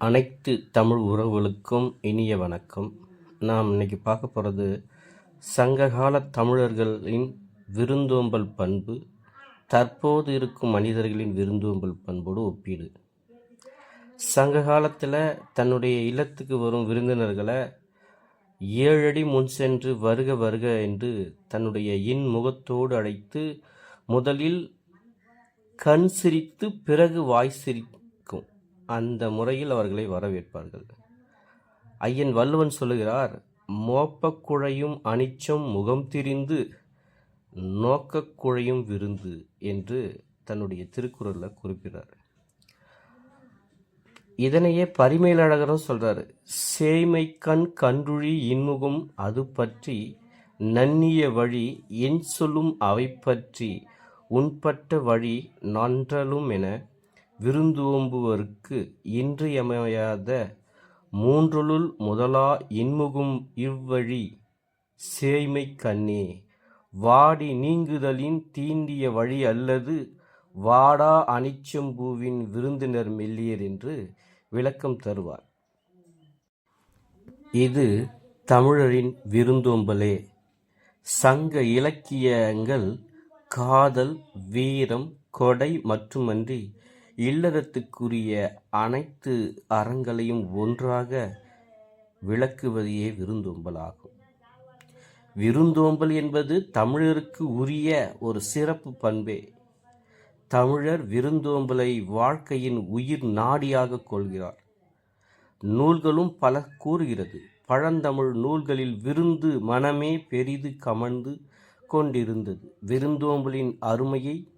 அனைத்து தமிழ் உறவுகளுக்கும் இனிய வணக்கம். நாம் இன்னைக்கு பார்க்க போகிறது சங்ககால தமிழர்களின் விருந்தோம்பல் பண்பு தற்போது இருக்கும் மனிதர்களின் விருந்தோம்பல் பண்போடு ஒப்பீடு. சங்க காலத்தில் தன்னுடைய இல்லத்துக்கு வரும் விருந்தினர்களை ஏழடி முன் சென்று வருக வருக என்று தன்னுடைய இன்முகத்தோடு அழைத்து முதலில் கண் சிரித்து பிறகு வாய் சிரி அந்த முறையில் அவர்களை வரவேற்பார்கள். ஐயன் வள்ளுவன் சொல்லுகிறார் மோப்பக்குழையும் அனிச்சம் முகம் திரிந்து நோக்கக்குழையும் விருந்து என்று தன்னுடைய திருக்குறளில் குறிப்பிடுறார். இதனையே பரிமேலழகரும் சொல்கிறார் சேமை கண் கன்றுழி இன்முகம் அது பற்றி நன்னிய வழி என் சொல்லும் அவை பற்றி உண்பட்ட வழி நன்றலும் என விருந்தோம்புவருக்கு இன்றியமையாத மூன்றுளுள் முதலா இன்முகும் இவ்வழி சேய்மை கண்ணே. வாடி நீங்குதலின் தீண்டிய வழி அல்லது வாடா அனிச்சம்பூவின் விருந்தினர் மெல்லியர் என்று விளக்கம் தருவார். இது தமிழரின் விருந்தோம்பலே. சங்க இலக்கியங்கள் காதல் வீரம் கொடை மட்டுமன்றி இல்லறத்துக்குரிய அனைத்து அறங்களையும் ஒன்றாக விளக்குவதையே விருந்தோம்பலாகும். விருந்தோம்பல் என்பது தமிழருக்கு உரிய ஒரு சிறப்பு பண்பே. தமிழர் விருந்தோம்பலை வாழ்க்கையின் உயிர் நாடியாக கொள்கிறார். நூல்களும் பல கூறுகிறது. பழந்தமிழ் நூல்களில் விருந்து மனமே பெரிது கமழ்ந்து கொண்டிருந்தது. விருந்தோம்பலின் அருமையை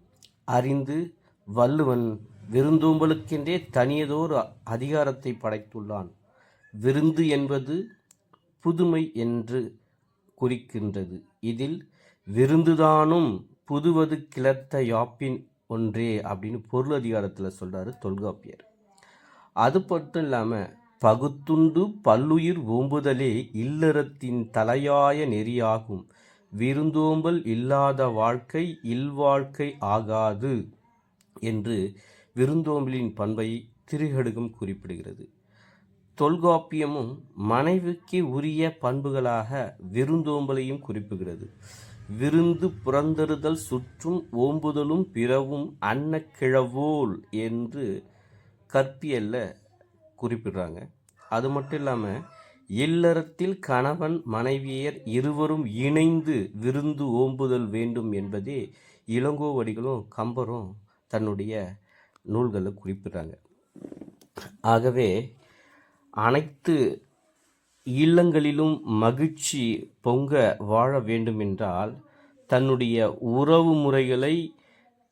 அறிந்து வள்ளுவன் விருந்தோம்பலுக்கென்றே தனியதோர் அதிகாரத்தை படைத்துள்ளான். விருந்து என்பது புதுமை என்று குறிக்கின்றது. இதில் விருந்துதானும் புதுவது கிளர்த்த யாப்பின் ஒன்றே அப்படின்னு பொருள் அதிகாரத்தில் சொல்கிறாரு தொல்காப்பியர். அது மட்டும் இல்லாமல் பகுத்துண்டு பல்லுயிர் ஓம்புதலே இல்லறத்தின் தலையாய நெறியாகும். விருந்தோம்பல் இல்லாத வாழ்க்கை இல்வாழ்க்கை ஆகாது என்று விருந்தோம்பலின் பண்பை திருகடுகம் குறிப்பிடுகிறது. தொல்காப்பியமும் மனைவிக்கு உரிய பண்புகளாக விருந்தோம்பலையும் குறிப்புகிறது விருந்து புறந்தறுதல் சுற்றும் ஓம்புதலும் பிறவும் அன்னக்கிழவோல் என்று கற்பியல்ல குறிப்பிடுறாங்க. அது மட்டும் இல்லாமல் இல்லறத்தில் கணவன் மனைவியர் இருவரும் இணைந்து விருந்து ஓம்புதல் வேண்டும் என்பதே இளங்கோவடிகளும் கம்பரும் தன்னுடைய நூல்களில் குறிப்பிடுறாங்க. ஆகவே அனைத்து இல்லங்களிலும் மகிழ்ச்சி பொங்க வாழ வேண்டுமென்றால் தன்னுடைய உறவு முறைகளை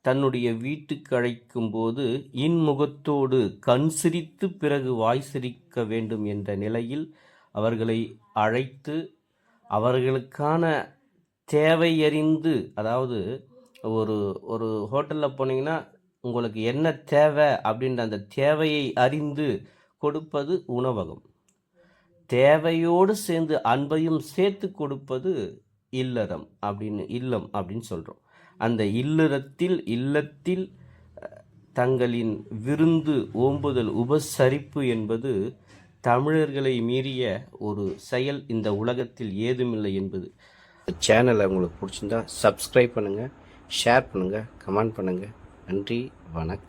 தன்னுடைய வீட்டுக்கு அழைக்கும் போது இன்முகத்தோடு கண் சிரித்து பிறகு வாய் சிரிக்க வேண்டும் என்ற நிலையில் அவர்களை அழைத்து அவர்களுக்கான தேவையறிந்து அதாவது ஒரு ஒரு ஹோட்டலில் போனீங்கன்னா உங்களுக்கு என்ன தேவை அப்படின்ற அந்த தேவையை அறிந்து கொடுப்பது உணவகம். தேவையோடு சேர்ந்து அன்பையும் சேர்த்து கொடுப்பது இல்லறம் அப்படின்னு இல்லம் அப்படின்னு சொல்கிறோம் அந்த இல்லறத்தில் இல்லத்தில் தங்களின் விருந்து ஓம்புதல் உபசரிப்பு என்பது தமிழர்களை மீறிய ஒரு செயல். இந்த உலகத்தில் ஏதுமில்லை என்பது. சேனலை உங்களுக்கு பிடிச்சிருந்தா சப்ஸ்கிரைப் பண்ணுங்கள் ஷேர் பண்ணுங்கள் கமெண்ட் பண்ணுங்கள் நன்றி வணக்கம்.